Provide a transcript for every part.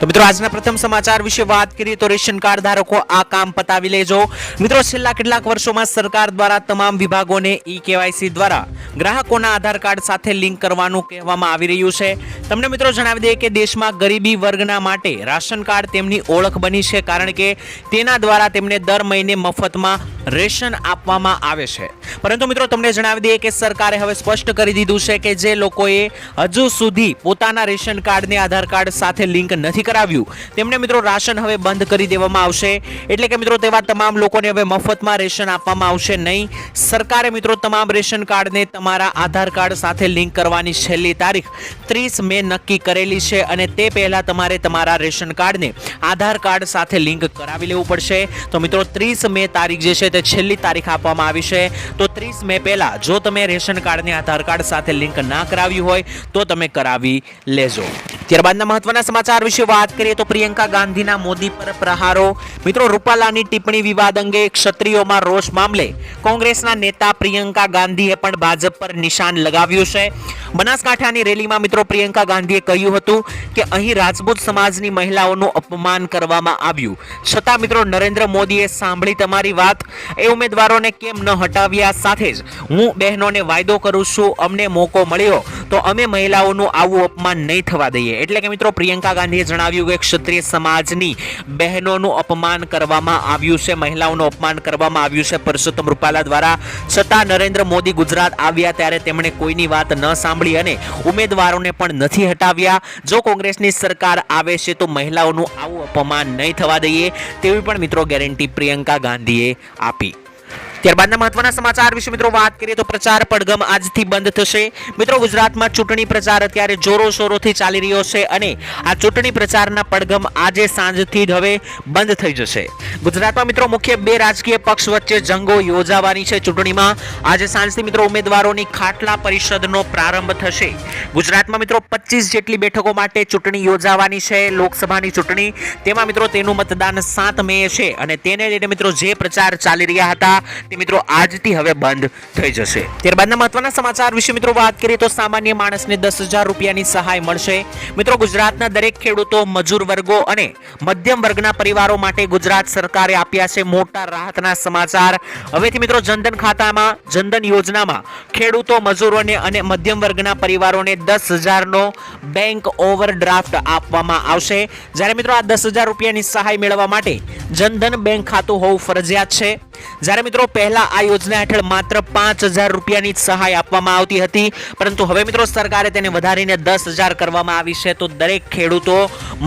તો મિત્રો, આજના પ્રથમ સમાચાર વિશે વાત કરીએ તો રેશન કાર્ડ ધારકો આ કામ પતાવી લેજો. મિત્રો, છેલ્લા કેટલાક વર્ષોમાં સરકાર દ્વારા તમામ વિભાગોને ઈ કેવાયસી દ્વારા ગ્રાહકોના આધાર કાર્ડ સાથે લિંક કરવાનું કહેવામાં આવી રહ્યું છે. તમને મિત્રો જણાવી દઈએ કે દેશમાં ગરીબી વર્ગના માટે રાશન કાર્ડ તેમની ઓળખ બની છે, કારણ કે તેના દ્વારા તેમને દર મહિને મફતમાં રેશન આપવામાં આવે છે. પરંતુ મિત્રો, તમને જણાવી દઈએ કે સરકારે હવે સ્પષ્ટ કરી દીધું છે કે જે લોકોએ હજુ સુધી પોતાના રેશન કાર્ડને આધાર કાર્ડ સાથે લિંક નથી કરાવ્યું. તેમને મિત્રો રાશન હવે બંધ કરી દેવામાં આવશે. એટલે કે મિત્રો તેવા તમામ લોકોને હવે મફતમાં રેશન આપવામાં આવશે નહીં. સરકારે મિત્રો તમામ રેશન કાર્ડને તમારા આધાર કાર્ડ સાથે લિંક કરવાની છેલ્લી તારીખ ત્રીસ મે નક્કી કરેલી છે અને તે પહેલા તમારે તમારા રેશન કાર્ડને આધાર કાર્ડ સાથે લિંક કરાવી લેવું પડશે. તો મિત્રો ત્રીસ મે તારીખ જે છે તે છેલ્લી તારીખ આપવામાં આવી છે. તો ત્રીસ મે પહેલા જો તમે રેશન કાર્ડને આધાર કાર્ડ સાથે લિંક ના કરાવ્યું હોય તો તમે કરાવી લેજો. ત્યારબાદના મહત્વના સમાચાર વિશે વાત કરીએ તો પ્રિયંકા ગાંધીના મોદી પર પ્રહારો. મિત્રો, રૂપાલાની ટિપ્પણી વિવાદ અંગે ક્ષત્રિયોમાં રોષ મામલે કોંગ્રેસના નેતા પ્રિયંકા ગાંધીએ પણ ભાજપ પર નિશાન લગાવ્યું છે. બનાસકાંઠાની રેલીમાં મિત્રો પ્રિયંકા ગાંધીએ કહ્યું હતું કે અહીં રાજપૂત સમાજની મહિલાઓનું અપમાન કરવામાં આવ્યું. છતાં મિત્રો, નરેન્દ્ર મોદીએ સાંભળી તમારી વાત. એ ઉમેદવારોને કેમ ન હટાવ્યા? સાથે જ હું બહેનોને વાયદો કરું છું, અમને મોકો મળ્યો, તો અમે મહિલાઓનું આવું અપમાન નહીં થવા દઈએ. એટલે કે મિત્રો, પ્રિયંકા ગાંધીએ જણાવ્યું કે ક્ષત્રિય સમાજની બહેનોનું અપમાન કરવામાં આવ્યું છે, મહિલાઓનું અપમાન કરવામાં આવ્યું છે. પરસોત્તમ રૂપાલા દ્વારા છતાં નરેન્દ્ર મોદી ગુજરાત આવ્યા ત્યારે તેમણે કોઈની વાત ન સાંભળી અને ઉમેદવારોને પણ નથી હટાવ્યા. જો કોંગ્રેસની સરકાર આવે છે તો મહિલાઓનું આવું અપમાન નહીં થવા દઈએ, તેવી પણ મિત્રો ગેરંટી પ્રિયંકા ગાંધીએ આપી. ત્યારબાદના મહત્વના સમાચાર વિશે મિત્રો વાત કરીએ તો પ્રચાર પડગમ આજથી બંધ થશે. મિત્રો ગુજરાતમાં ચૂંટણી પ્રચાર અત્યારે જોરો શોરોથી ચાલી રહ્યો છે અને આ ચૂંટણી પ્રચારના પડગમ આજે સાંજથી જ હવે બંધ થઈ જશે. ગુજરાતમાં મિત્રો મુખ્ય બે રાજકીય પક્ષ વચ્ચે જંગો યોજાવાની છે ચૂંટણીમાં. આજે સાંજથી મિત્રો ઉમેદવારોની ખાટલા પરિષદનો પ્રારંભ થશે. ગુજરાતમાં મિત્રો પચીસ જેટલી બેઠકો માટે ચૂંટણી યોજાવાની છે, લોકસભાની ચૂંટણી. તેમાં મિત્રો તેનું મતદાન સાત મે છે અને તેને લઈને મિત્રો જે પ્રચાર ચાલી રહ્યા હતા તે મિત્રો, આજથી હવે બંધ થઈ જશે. ત્યારબાદના મહત્વના સમાચાર વિશે મિત્રો વાત કરીએ તો સામાન્ય માણસને દસ હજાર રૂપિયાની સહાય મળશે. મિત્રો, ગુજરાતના દરેક ખેડૂતો, મજૂર વર્ગો અને મધ્યમ વર્ગના પરિવારો માટે ગુજરાત સરકારે આપ્યા છે મોટા રાહતના સમાચાર. હવેથી મિત્રો, જનધન ખાતામાં, જનધન યોજનામાં ખેડૂતો મજૂરોને અને મધ્યમ વર્ગના પરિવારોને દસ હજારનો બેંક ઓવરડ્રાફ્ટ આપવામાં આવશે. જ્યારે મિત્રો, આ દસ હજાર રૂપિયાની સહાય મેળવવા માટે જનધન બેંક ખાતું હોવું ફરજિયાત છે. જ્યારે મિત્રો પહેલા આ યોજના હેઠળ માત્ર પાંચ હજાર રૂપિયાની સહાય આપવામાં આવતી હતી. પરંતુ હવે મિત્રો સરકારે તેને વધારીને દસ હજાર કરવામાં આવી છે. તો દરેક ખેડૂતો,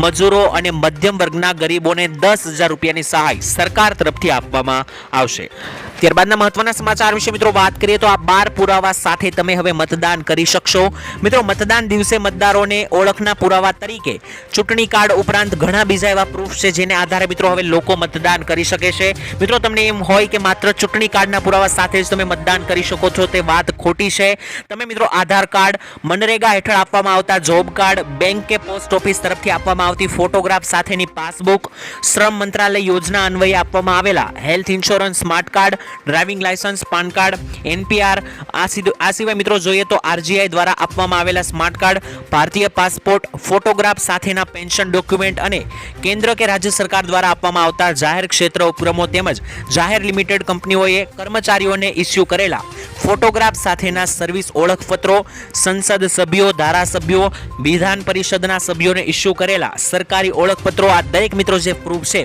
મજૂરો અને મધ્યમ વર્ગના ગરીબોને દસ હજાર રૂપિયાની સહાય સરકાર તરફથી આપવામાં આવશે. ત્યારબાદના મહત્વના સમાચાર વિશે મિત્રો વાત કરીએ તો આ બાર પુરાવા સાથે તમે હવે મતદાન કરી શકશો. મિત્રો, મતદાન દિવસે મતદારોને ઓળખના પુરાવા તરીકે ચૂંટણી કાર્ડ ઉપરાંત ઘણા બીજા એવા પ્રૂફ છે જેને આધારે મિત્રો હવે લોકો મતદાન કરી શકે છે. મિત્રો, તમને એમ હોય કે માત્ર ચૂંટણી કાર્ડના પુરાવા સાથે જ તમે મતદાન કરી શકો છો, તે વાત ખોટી છે. તમે મિત્રો, આધાર કાર્ડ, મનરેગા હેઠળ આપવામાં આવતા જોબ કાર્ડ, બેંક કે પોસ્ટ ઓફિસ તરફથી આપવામાં આવતી ફોટોગ્રાફ સાથેની પાસબુક, શ્રમ મંત્રાલય યોજના અન્વયે આપવામાં આવેલા health insurance smart card driving licence PAN card, NPR, આ આ સિવાય મિત્રો જોઈએ તો આરજીઆઈ દ્વારા આપવામાં આવેલા સ્માર્ટ કાર્ડ, ભારતીય પાસપોર્ટ, ફોટોગ્રાફ સાથેના પેન્શન ડોક્યુમેન્ટ અને કેન્દ્ર કે રાજ્ય સરકાર દ્વારા આપવામાં આવતા જાહેર ક્ષેત્ર ઉપક્રમો તેમજ જાહેર લિમિટેડ કંપનીઓએ કર્મચારીઓને ઇસ્યુ કરેલા ફોટોગ્રાફ સાથેના સર્વિસ ઓળખપત્રો, સંસદ સભ્યો, ધારાસભ્યો, વિધાન પરિષદના સભ્યોને ઇસ્યુ કરેલા સરકારી ઓળખપત્રો, આ દરેક મિત્રો જે પ્રૂફ છે,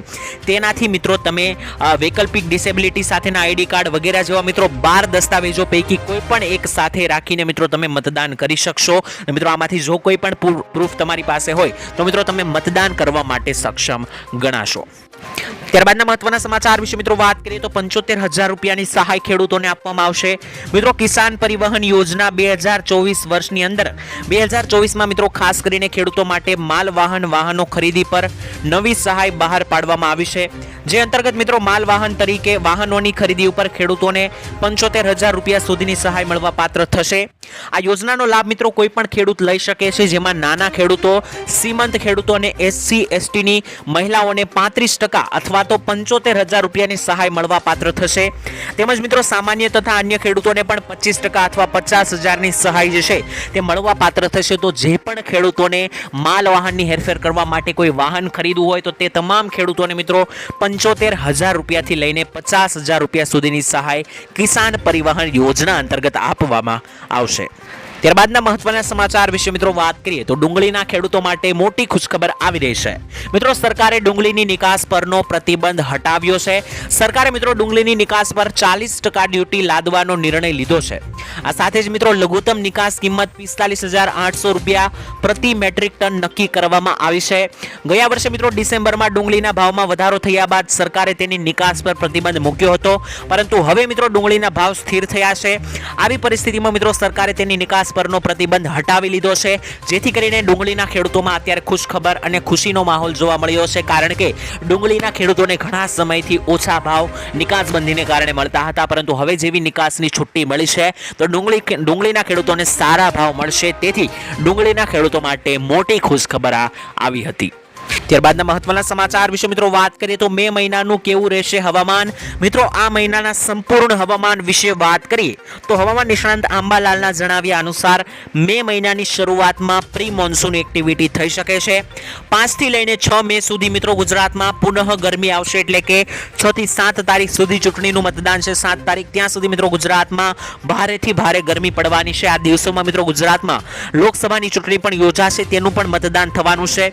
તેનાથી મિત્રો તમે વૈકલ્પિક ડિસેબિલિટી સાથેના આઈડી કાર્ડ વગેરે જેવા મિત્રો બાર દસ્તાવેજો પૈકી કોઈ પણ એક સાથે રાખીને મિત્રો તમે મતદાન કરી શકશો. મિત્રો આમાંથી જો કોઈ પણ પ્રૂ- પ્રૂફ તમારી પાસે હોય, તો મિત્રો તમે મતદાન કરવા માટે સક્ષમ ગણાશો. ત્યારબાદના મહત્વના સમાચાર વિશે મિત્રો વાત કરીએ તો પંચોતેર હજાર રૂપિયાની સહાય ખેડૂતોને આપવામાં આવશે. મિત્રો, કિસાન પરિવહન યોજના બે હજાર ચોવીસ વર્ષની અંદર, બે હજાર ચોવીસમાં મિત્રો ખાસ કરીને ખેડૂતો માટે માલ, વાહન, વાહનો ખરીદી પર નવી સહાય બહાર પાડવામાં આવી છે. જે અંતર્ગત મિત્રો, માલ, વાહન તરીકે વાહનોની ખરીદી ઉપર ખેડૂતોને પંચોતેર હજાર રૂપિયા સુધીની સહાય મળવા પાત્ર થશે. આ યોજનાનો લાભ મિત્રો કોઈ પણ ખેડૂત લઈ શકે છે, જેમાં નાના ખેડૂતો, સીમંત ખેડૂતો અને એસસી, એસટીની મહિલાઓને પાંત્રીસ ટકા અથવા તો પંચોતેર હજાર રૂપિયાની સહાય મળવા પાત્ર થશે. તેમજ મિત્રો, સામાન્ય તથા અન્ય ખેડૂતોને પણ પચીસ ટકા અથવા પચાસ હજારની સહાય જે છે તે મળવા પાત્ર થશે. તો જે પણ ખેડૂતોને માલ વાહનની હેરફેર કરવા માટે કોઈ વાહન ખરીદવું હોય, તો તે તમામ ખેડૂતોને મિત્રો, પંચોતેર હજાર રૂપિયાથી લઈને પચાસ હજાર રૂપિયા સુધીની સહાય કિસાન પરિવહન યોજના અંતર્ગત આપવામાં આવશે. ત્યારબાદના મહત્વના સમાચાર વિશે મિત્રો વાત કરીએ તો ડુંગળીના ખેડૂતો માટે મોટી ખુશખબર આવી રહી છે. મિત્રો, સરકારે ડુંગળીની નિકાસ પરનો પ્રતિબંધ હટાવ્યો છે. સરકારે મિત્રો ડુંગળીની નિકાસ પર ચાલીસ ટકા ડ્યુટી લાદવાનો નિર્ણય લીધો છે. આ સાથે જ મિત્રો લઘુત્તમ નિકાસ કિંમત પિસ્તાલીસ હજાર આઠસો રૂપિયા પ્રતિ મેટ્રિક ટન નક્કી કરવામાં આવી છે. ગયા વર્ષે મિત્રો ડિસેમ્બરમાં ડુંગળીના ભાવમાં વધારો થયા બાદ સરકારે તેની નિકાસ પર પ્રતિબંધ મૂક્યો હતો. પરંતુ હવે મિત્રો ડુંગળીના ભાવ સ્થિર થયા છે. આવી પરિસ્થિતિમાં મિત્રો સરકારે તેની નિકાસ પરનો પ્રતિબંધ હટાવી લીધો છે. જેથી કરીને ડુંગળીના ખેડૂતોમાં અત્યારે ખુશખબર અને ખુશીનો માહોલ જોવા મળ્યો છે. કારણ કે ડુંગળીના ખેડૂતોને ઘણા સમયથી ઓછા ભાવ નિકાસબંધીને કારણે મળતા હતા. પરંતુ હવે જેવી નિકાસની છુટ્ટી મળી છે, તો ડુંગળી ડુંગળીના ખેડૂતોને સારા ભાવ મળશે. તેથી ડુંગળીના ખેડૂતો માટે મોટી ખુશખબર આવી હતી. ત્યારબાદના મહત્વના સમાચાર વિશે મિત્રો વાત કરીએ તો મે મહિનાનું કેવું રહેશે હવામાન? મિત્રો, આ મહિનાના સંપૂર્ણ હવામાન વિશે વાત કરીએ તો હવામાન નિષ્ણાંત આંબાલાલના જણાવ્યા અનુસાર મે મહિનાની શરૂઆતમાં પ્રી મોન્સૂન એક્ટિવિટી થઈ શકે છે. પાંચથી લઈને છ મે સુધી મિત્રો ગુજરાતમાં પુનઃ ગરમી આવશે એટલે કે છ થી સાત તારીખ સુધી ચૂંટણીનું મતદાન છે. સાત તારીખ ત્યાં સુધી મિત્રો ગુજરાતમાં ભારેથી ભારે ગરમી પડવાની છે. આ દિવસોમાં મિત્રો ગુજરાતમાં લોકસભાની ચૂંટણી પણ યોજાશે. તેનું પણ મતદાન થવાનું છે.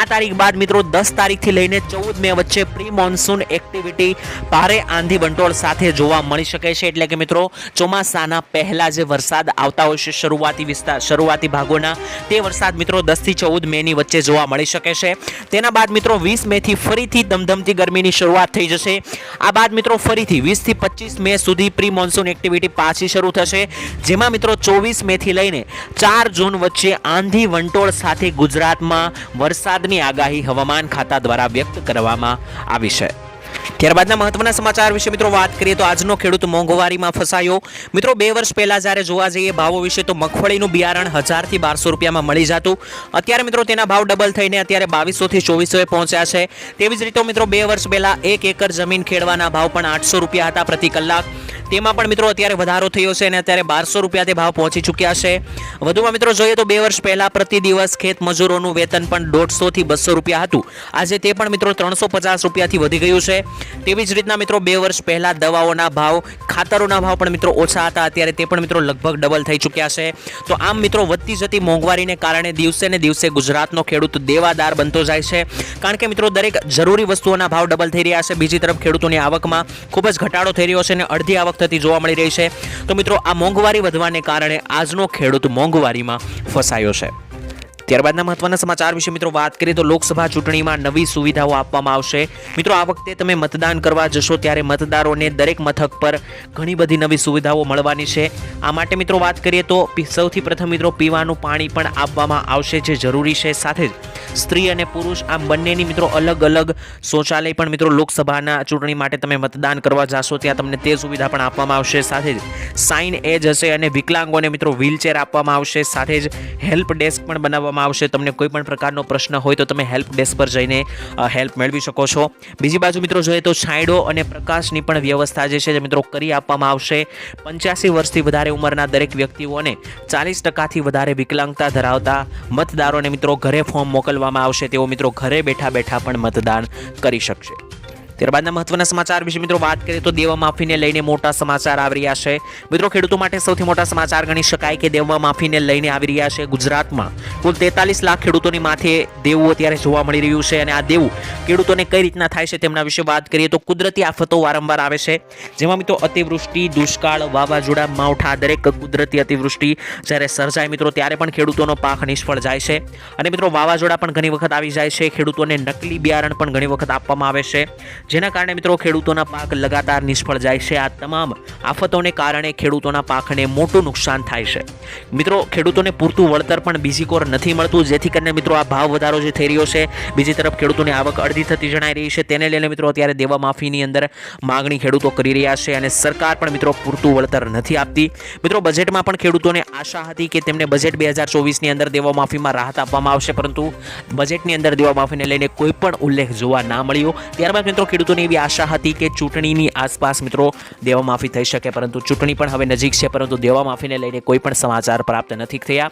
આ તારીખ બાદ મિત્રો દસ તારીખથી લઈને ચૌદ મે વચ્ચે પ્રી મોન્સૂન એક્ટિવિટી ભારે આંધી વંટોળ સાથે જોવા મળી શકે છે. એટલે કે મિત્રો, ચોમાસાના પહેલાં જે વરસાદ આવતા હોય છે શરૂઆતી વિસ્તાર શરૂઆતી ભાગોના, તે વરસાદ મિત્રો દસથી ચૌદ મેની વચ્ચે જોવા મળી શકે છે. તેના બાદ મિત્રો વીસ મેથી ફરીથી ધમધમતી ગરમીની શરૂઆત થઈ જશે. આ બાદ મિત્રો ફરીથી વીસથી પચીસ મે સુધી પ્રી મોન્સૂન એક્ટિવિટી પાછી શરૂ થશે. જેમાં મિત્રો ચોવીસ મેથી લઈને ચાર જૂન વચ્ચે આંધી વંટોળ સાથે ગુજરાતમાં વરસાદની આગાહી હવામાન ખાતા દ્વારા વ્યક્ત કરવામાં આવી છે. ત્યારબાદના મહત્વના સમાચાર વિશે મિત્રો વાત કરીએ તો આજનો ખેડૂત મોંઘવારીમાં ફસાયો. મિત્રો બે વર્ષ પહેલા જ્યારે જોવા જઈએ ભાવો વિશે તો મગફળીનું બિયારણ હજારથી બારસો રૂપિયામાં મળી જતું. અત્યારે મિત્રો તેના ભાવ ડબલ થઈને અત્યારે બાવીસોથી ચોવીસોએ પહોંચ્યા છે. તેવી જ રીતે મિત્રો બે વર્ષ પહેલાં એક એકર જમીન ખેડવાના ભાવ પણ આઠસો રૂપિયા હતા પ્રતિ કલાક. તેમાં પણ મિત્રો અત્યારે વધારો થયો છે અને અત્યારે બારસો રૂપિયા તે ભાવ પહોંચી ચૂક્યા છે. વધુમાં મિત્રો જોઈએ તો બે વર્ષ પહેલાં પ્રતિ દિવસ ખેત મજૂરોનું વેતન પણ દોઢસોથી બસો રૂપિયા હતું. આજે તે પણ મિત્રો ત્રણસો પચાસ રૂપિયાથી વધી ગયું છે. તેવી જ રીતના મિત્રો બે વર્ષ પહેલાં દવાઓના ભાવ, ખાતરોના ભાવ પણ મિત્રો ઓછા હતા. અત્યારે તે પણ મિત્રો લગભગ ડબલ થઈ ચૂક્યા છે. તો આમ મિત્રો વધતી જતી મોંઘવારીને કારણે દિવસે ને દિવસે ગુજરાતનો ખેડૂત દેવાદાર બનતો જાય છે. કારણ કે મિત્રો દરેક જરૂરી વસ્તુઓના ભાવ ડબલ થઈ રહ્યા છે. બીજી તરફ ખેડૂતોની આવકમાં ખૂબ જ ઘટાડો થઈ રહ્યો છે અને અડધી આવક થતી જોવા મળી રહી છે. તો મિત્રો આ મોંઘવારી વધવાને કારણે આજનો ખેડૂત મોંઘવારીમાં ફસાયો છે. ત્યારબાદના મહત્વના સમાચાર વિશે મિત્રો વાત કરીએ તો લોકસભા ચૂંટણીમાં નવી સુવિધાઓ આપવામાં આવશે. મિત્રો, આ વખતે તમે મતદાન કરવા જશો ત્યારે મતદારોને દરેક મથક પર ઘણી બધી નવી સુવિધાઓ મળવાની છે. આ માટે મિત્રો વાત કરીએ તો સૌથી પ્રથમ મિત્રો પીવાનું પાણી પણ આપવામાં આવશે જે જરૂરી છે. સાથે જ સ્ત્રી અને પુરુષ આમ બંનેની મિત્રો અલગ અલગ શૌચાલય પણ મિત્રો લોકસભાના ચૂંટણી માટે તમે મતદાન કરવા જશો ત્યાં તમને તે સુવિધા પણ આપવામાં આવશે. સાથે જ સાઇન એજ હશે અને વિકલાંગોને મિત્રો વ્હીલચેર આપવામાં આવશે. સાથે જ હેલ્પ ડેસ્ક પણ બનાવવામાં આવશે. તમને કોઈ પણ પ્રકારનો પ્રશ્ન હોય તો તમે હેલ્પ ડેસ્ક પર જઈને હેલ્પ મેળવી શકો છો. બીજી બાજુ મિત્રો જોઈએ તો છાંયડો અને પ્રકાશની પણ વ્યવસ્થા જે છે મિત્રો કરી આપવામાં આવશે. પંચ્યાસી વર્ષથી વધારે ઉંમરના દરેક વ્યક્તિઓને ચાલીસ ટકાથી વધારે વિકલાંગતા ધરાવતા મતદારોને મિત્રો ઘરે ફોર્મ મોકલવામાં આવશે. તેઓ મિત્રો ઘરે બેઠા બેઠા પણ મતદાન કરી શકશે. ત્યારબાદના મહત્વના સમાચાર વિશે મિત્રો વાત કરીએ તો દેવા માફીને લઈને મોટા સમાચાર આવી રહ્યા છે. મિત્રો ખેડૂતો માટે સૌથી મોટા સમાચાર ગણી શકાય કે દેવા માફીને લઈને આવી રહ્યા છે ગુજરાતમાં. કુલ તેતાલીસ લાખ ખેડૂતોની માથે દેવું અત્યારે જોવા મળી રહ્યું છે અને આ દેવું ખેડૂતોને કઈ રીતના થાય છે તેમના વિશે વાત કરીએ તો કુદરતી આફતો વારંવાર આવે છે. જેમાં મિત્રો અતિવૃષ્ટિ, દુષ્કાળ, વાવાઝોડા, માવઠા દરેક કુદરતી અતિવૃષ્ટિ જ્યારે સર્જાય મિત્રો ત્યારે પણ ખેડૂતોનો પાક નિષ્ફળ જાય છે. અને મિત્રો વાવાઝોડા પણ ઘણી વખત આવી જાય છે. ખેડૂતોને નકલી બિયારણ પણ ઘણી વખત આપવામાં આવે છે. જેના કારણે મિત્રો ખેડૂતોના પાક લગાતાર નિષ્ફળ જાય છે. આ તમામ આફતોને કારણે ખેડૂતોના પાકને મોટું નુકસાન થાય છે. મિત્રો, ખેડૂતોને પૂરતું વળતર પણ બીજી કોર નથી મળતું, જેથી કરીને મિત્રો આ ભાવ વધારો જે થઈ રહ્યો છે, બીજી તરફ ખેડૂતોની આવક અડધી થતી જણાઈ રહી છે. તેને લઈને મિત્રો અત્યારે દેવા માફીની અંદર માગણી ખેડૂતો કરી રહ્યા છે અને સરકાર પણ મિત્રો પૂરતું વળતર નથી આપતી. મિત્રો, બજેટમાં પણ ખેડૂતોને આશા હતી કે તેમને બજેટ બે હજાર ચોવીસની અંદર દેવા માફીમાં રાહત આપવામાં આવશે, પરંતુ બજેટની અંદર દેવા માફીને લઈને કોઈ પણ ઉલ્લેખ જોવા ના મળ્યો. ત્યારબાદ મિત્રો ખેડૂતોની એવી આશા હતી કે ચૂંટણીની આસપાસ મિત્રો દેવા માફી થઈ શકે, પરંતુ ચૂંટણી પણ હવે નજીક છે, પરંતુ દેવા માફીને લઈને કોઈ પણ સમાચાર પ્રાપ્ત નથી થયા.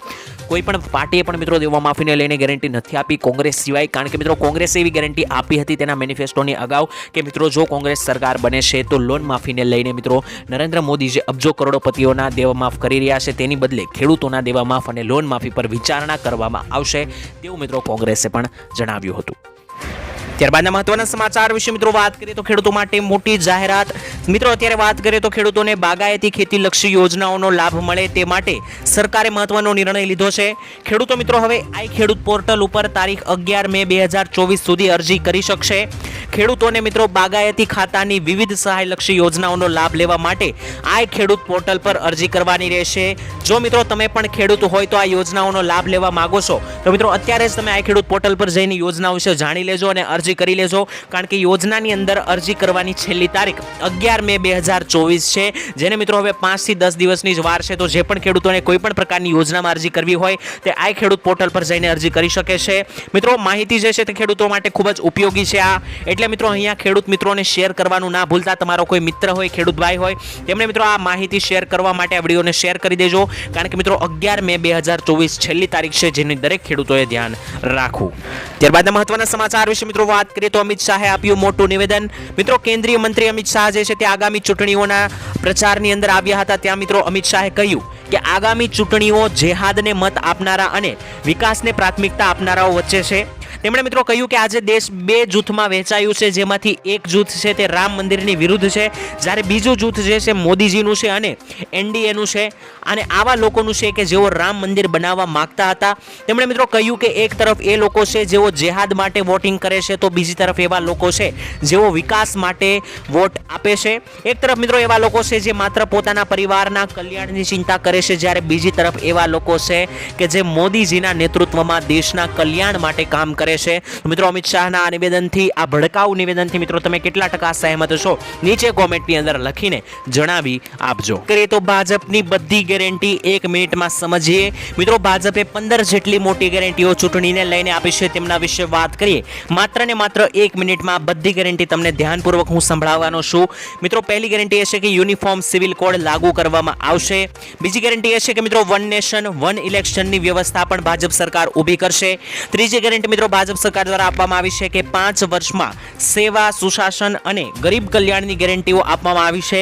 કોઈ પણ પાર્ટીએ પણ મિત્રો દેવા માફીને લઈને ગેરંટી નથી આપી. કોંગ્રેસ સિવાય, કારણ કે મિત્રો કોંગ્રેસે એવી ગેરંટી આપી હતી તેના મેનિફેસ્ટોની અગાઉ કે મિત્રો જો કોંગ્રેસ સરકાર બને છે, તો લોન માફીને લઈને મિત્રો નરેન્દ્ર મોદી જે અબજો કરોડોપતિઓના દેવા માફ કરી રહ્યા છે, તેની બદલે ખેડૂતોના દેવા માફ અને લોન માફી પર વિચારણા કરવામાં આવશે, તેવું મિત્રો કોંગ્રેસે પણ જણાવ્યું હતું. ત્યારબાદના મહત્વના સમાચાર વિશે મિત્રો વાત કરીએ તો ખેડૂતો માટે મોટી જાહેરાત. મિત્રો, અત્યારે વાત કરીએ તો ખેડૂતોને બાગાયતી ખેતી લક્ષી યોજનાઓનો લાભ મળે તે માટે સરકારે મહત્વનો નિર્ણય લીધો છે. ખેડૂતો મિત્રો, હવે આઈ ખેડૂત પોર્ટલ ઉપર તારીખ અગિયાર મે બે હજાર ચોવીસ સુધી અરજી કરી શકશે. ખેડૂતોને મિત્રો, બાગાયતી ખાતાની વિવિધ સહાયલક્ષી યોજનાઓનો લાભ લેવા માટે આઈ ખેડૂત પોર્ટલ પર અરજી કરવાની રહેશે. જો મિત્રો, તમે પણ ખેડૂત હોય તો આ યોજનાઓનો લાભ લેવા માગો છો, તો મિત્રો, અત્યારે જ તમે આઈ ખેડૂત પોર્ટલ પર જઈને યોજના વિશે જાણી લેજો અને અરજી કરી લેજો. કારણ કે યોજનાની અંદર અરજી કરવાની છેલ્લી તારીખ અગિયાર મે બે હજાર ચોવીસ છે. જેને મિત્રો હવે પાંચથી દસ દિવસની જ વાર છે. તો જે પણ ખેડૂતોને કોઈ પણ પ્રકારની યોજનામાં અરજી કરવી હોય, તે આ ખેડૂત પોર્ટલ પર જઈને અરજી કરી શકે છે. મિત્રો, માહિતી જે છે તે ખેડૂતો માટે ખૂબ જ ઉપયોગી છે આ. એટલે મિત્રો, અહીંયા ખેડૂત મિત્રોને શેર કરવાનું ના ભૂલતા તમારો કોઈ મિત્ર હોય, ખેડૂત ભાઈ હોય તેમણે મિત્રો આ માહિતી શેર કરવા માટે આ વિડીયોને શેર કરી દેજો. કારણ કે મિત્રો, અગિયાર મે બે હજાર ચોવીસ છેલ્લી તારીખ છે, જેની દરેક ખેડૂતોએ ધ્યાન રાખવું. ત્યારબાદ મહત્વના સમાચાર વિશે મિત્રો વાત કરીએ તો અમિત શાહે આપ્યું મોટું નિવેદન. મિત્રો, કેન્દ્રીય મંત્રી અમિત શાહ જે છે તે આગામી ચૂંટણીઓના પ્રચારની અંદર આવ્યા હતા. ત્યાં મિત્રો, અમિત શાહે કહ્યું કે આગામી ચૂંટણીઓ જેહાદને મત આપનારા અને વિકાસને પ્રાથમિકતા આપનારાઓ વચ્ચે છે. તેમણે મિત્રો કહ્યું કે આજે દેશ બે જૂથમાં વહેંચાયું છે, જેમાંથી એક જૂથ છે તે રામ મંદિરની વિરુદ્ધ છે, જ્યારે બીજું જૂથ જે છે મોદીજીનું છે અને એનડીએનું છે. અને આવા લોકોનું છે કે જેઓ રામ મંદિર બનાવવા માંગતા હતા. તેમણે મિત્રો કહ્યું કે એક તરફ એ લોકો છે જેઓ જેહાદ માટે વોટિંગ કરે છે, તો બીજી તરફ એવા લોકો છે જેઓ વિકાસ માટે વોટ આપે છે. એક તરફ મિત્રો એવા લોકો છે જે માત્ર પોતાના પરિવારના કલ્યાણની ચિંતા કરે છે જ્યારે બીજી તરફ એવા લોકો છે કે જે મોદીજીના નેતૃત્વમાં દેશના કલ્યાણ માટે કામ કરે છે. મિત્રો અમિત શાહના આ નિવેદનથી, આ ભડકાઉ નિવેદનથી મિત્રો તમે કેટલા ટકા સહેમત છો? નીચે કોમેન્ટની અંદર લખીને જણાવી આપજો. કરીએ તો ભાજપની બધી ગેરંટી એક મિનિટમાં સમજીએ. મિત્રો ભાજપે પંદર જેટલી મોટી ગેરંટીઓ ચૂંટણીને લઈને આપી છે તેમના વિશે વાત કરીએ. માત્ર ને માત્ર એક મિનિટમાં બધી ગેરંટી તમને ધ્યાનપૂર્વક હું સંભળાવવાનો છું. મિત્રો પહેલી ગેરંટી એ છે કે યુનિફોર્મ સિવિલ કોડ લાગુ કરવામાં આવશે. બીજી ગેરંટી એ છે કે મિત્રો વન નેશન વન ઇલેક્શનની વ્યવસ્થા પણ ભાજપ સરકાર ઊભી કરશે. ત્રીજી ગેરંટી મિત્રો ભાજપ સરકાર દ્વારા આપવામાં આવી છે કે પાંચ વર્ષમાં સેવા, સુશાસન અને ગરીબ કલ્યાણની ગેરંટીઓ આપવામાં આવી છે.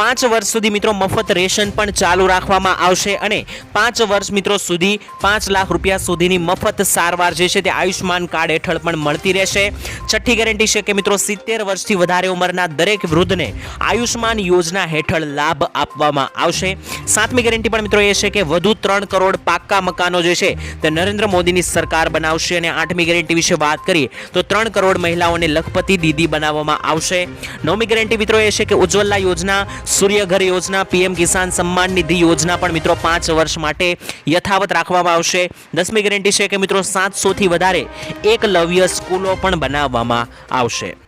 પાંચ વર્ષ સુધી મિત્રો મફત રેશન પણ ચાલુ રાખવામાં આવશે અને પાંચ વર્ષ મિત્રો સુધી પાંચ લાખ રૂપિયા સુધીની મફત સારવાર જે છે તે આયુષ્યમાન કાર્ડ હેઠળ પણ મળતી રહેશે. છઠ્ઠી ગેરંટી છે કે મિત્રો સિત્તેર વર્ષથી વધારે ઉંમરના દરેક વૃદ્ધને આયુષ્યમાન યોજના હેઠળ લાભ આપવામાં આવશે. સાતમી ગેરંટી પણ મિત્રો એ છે કે વધુ ત્રણ કરોડ પાક્કા મકાનો જે છે તે નરેન્દ્ર મોદીની સરકાર બનાવશે અને આઠમી ગેરંટી વિશે વાત કરીએ તો ત્રણ કરોડ મહિલાઓને લખપતિ દીદી બનાવવામાં આવશે. નવમી ગેરંટી મિત્રો એ છે કે ઉજ્જવલા યોજના, સૂર્યઘર યોજના, પીએમ કિસાન સન્માન નિધિ યોજના પણ મિત્રો પાંચ વર્ષ માટે યથાવત રાખવામાં આવશે. દસમી ગેરંટી છે કે મિત્રો સાતસોથી વધારે એકલવ્ય સ્કૂલો પણ બનાવવામાં આવશે.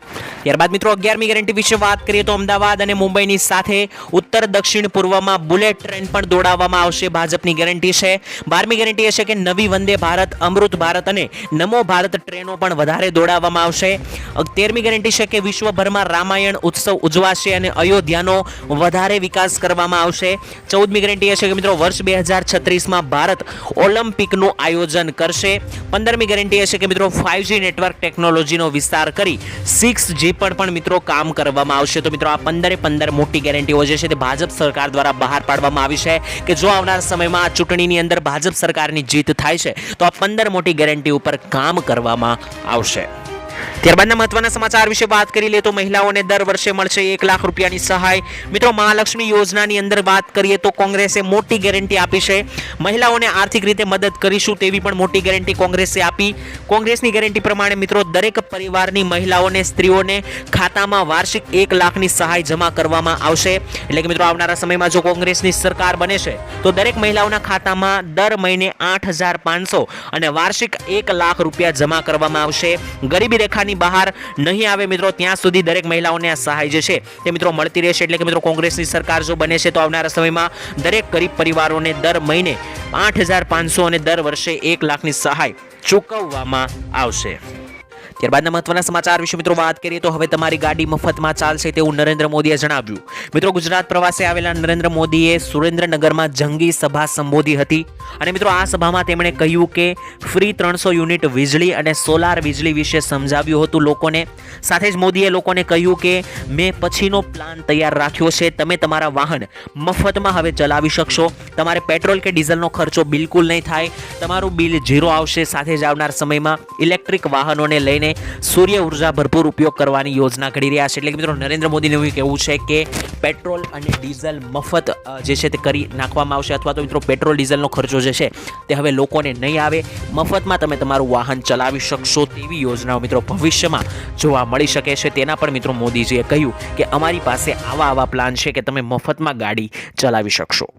ત્યારબાદ મિત્રો અગિયારમી ગેરંટી વિશે વાત કરીએ તો અમદાવાદ અને મુંબઈની સાથે ઉત્તર દક્ષિણ પૂર્વમાં બુલેટ ટ્રેન પણ દોડાવવામાં આવશે. ભાજપની ગેરંટી છે. બારમી ગેરંટી એ છે કે નવી વંદે ભારત, અમૃત ભારત અને નમો ભારત ટ્રેનો પણ વધારે દોડાવવામાં આવશે. તેરમી ગેરંટી છે કે વિશ્વભરમાં રામાયણ ઉત્સવ ઉજવાશે અને અયોધ્યાનો વધારે વિકાસ કરવામાં આવશે. ચૌદમી ગેરંટી એ છે કે મિત્રો વર્ષ બે હજાર છત્રીસમાં ભારત ઓલિમ્પિકનું આયોજન કરશે. પંદરમી ગેરંટી એ છે કે મિત્રો ફાઇવજી નેટવર્ક ટેકનોલોજીનો વિસ્તાર કરી સિક્સ જી પર પણ મિત્રો કામ કરવામાં આવશે, તો મિત્રો આ પંદરે પંદર મોટી ગેરંટીઓ જે છે તે ભાજપ સરકાર દ્વારા બહાર પાડવામાં આવી છે કે જો આવનાર સમયમાં આ ચૂંટણીની અંદર ભાજપ સરકારની જીત થાય છે, તો આ પંદર મોટી ગેરંટી ઉપર કામ કરવામાં આવશે. ત્યારબાદના મહત્વના સમાચાર વિશે વાત કરી લે તો મહિલાઓને દર વર્ષે મળશે એક લાખ રૂપિયાની સહાય. મિત્રો, મહાલક્ષ્મી યોજનાની અંદર વાત કરીએ તો કોંગ્રેસે મોટી ગેરંટી આપી છે. મહિલાઓને આર્થિક રીતે મદદ કરીશું તેવી પણ મોટી ગેરંટી કોંગ્રેસે આપી. કોંગ્રેસની ગેરંટી પ્રમાણે, મિત્રો, દરેક પરિવારની મહિલાઓને, સ્ત્રીઓને ખાતામાં વાર્ષિક એક લાખની સહાય જમા કરવામાં આવશે. એટલે કે, મિત્રો, આવનારા સમયમાં જો કોંગ્રેસની સરકાર બને છે, તો દરેક મહિલાઓના ખાતામાં દર મહિને આઠ અને વાર્ષિક એક લાખ રૂપિયા જમા કરવામાં આવશે. ગરીબી રેખાની બહાર નહીં આવે મિત્રો, ત્યાં સુધી દરેક મહિલાઓને આ સહાય જે છે તે મિત્રો મળતી રહેશે. એટલે કે મિત્રો, કોંગ્રેસની સરકાર જો બને છે તો આવનારા સમયમાં દરેક ગરીબ પરિવારોને દર મહિને આઠ હજાર પાંચસો અને દર વર્ષે એક લાખની સહાય ચૂકવવામાં આવશે. ત્યારબાદના મહત્વના સમાચાર વિશે મિત્રો વાત કરીએ તો હવે તમારી ગાડી મફતમાં ચાલશે તેવું નરેન્દ્ર મોદીએ જણાવ્યું. મિત્રો ગુજરાત પ્રવાસે આવેલા નરેન્દ્ર મોદીએ સુરેન્દ્રનગરમાં જંગી સભા સંબોધી હતી અને મિત્રો આ સભામાં તેમણે કહ્યું કે ફ્રી ત્રણસો યુનિટ વીજળી અને સોલાર વીજળી વિશે સમજાવ્યું હતું લોકોને. સાથે જ મોદીએ લોકોને કહ્યું કે મેં પછીનો પ્લાન તૈયાર રાખ્યો છે, તમે તમારા વાહન મફતમાં હવે ચલાવી શકશો. તમારે પેટ્રોલ કે ડીઝલનો ખર્ચો બિલકુલ નહીં થાય. તમારું બિલ ઝીરો આવશે, સાથે જ આવનાર સમયમાં ઇલેક્ટ્રિક વાહનોને લઈને સૂર્ય ઊર્જા ભરપૂર ઉપયોગ કરવાની યોજના ઘડી રહ્યા છે. એટલે કે મિત્રો, નરેન્દ્ર મોદીનું કહેવું છે કે પેટ્રોલ અને ડીઝલ મફત જે છે તે કરી નાખવામાં આવશે અથવા તો મિત્રો, પેટ્રોલ ડીઝલનો ખર્ચો જે છે તે હવે લોકોને નહીં આવે. મફતમાં તમે તમારું વાહન ચલાવી શકશો તેવી યોજનાઓ મિત્રો ભવિષ્યમાં જોવા મળી શકે છે. તેના પણ મિત્રો મોદીજીએ કહ્યું કે અમારી પાસે આવા આવા પ્લાન છે કે તમે મફતમાં ગાડી ચલાવી શકશો.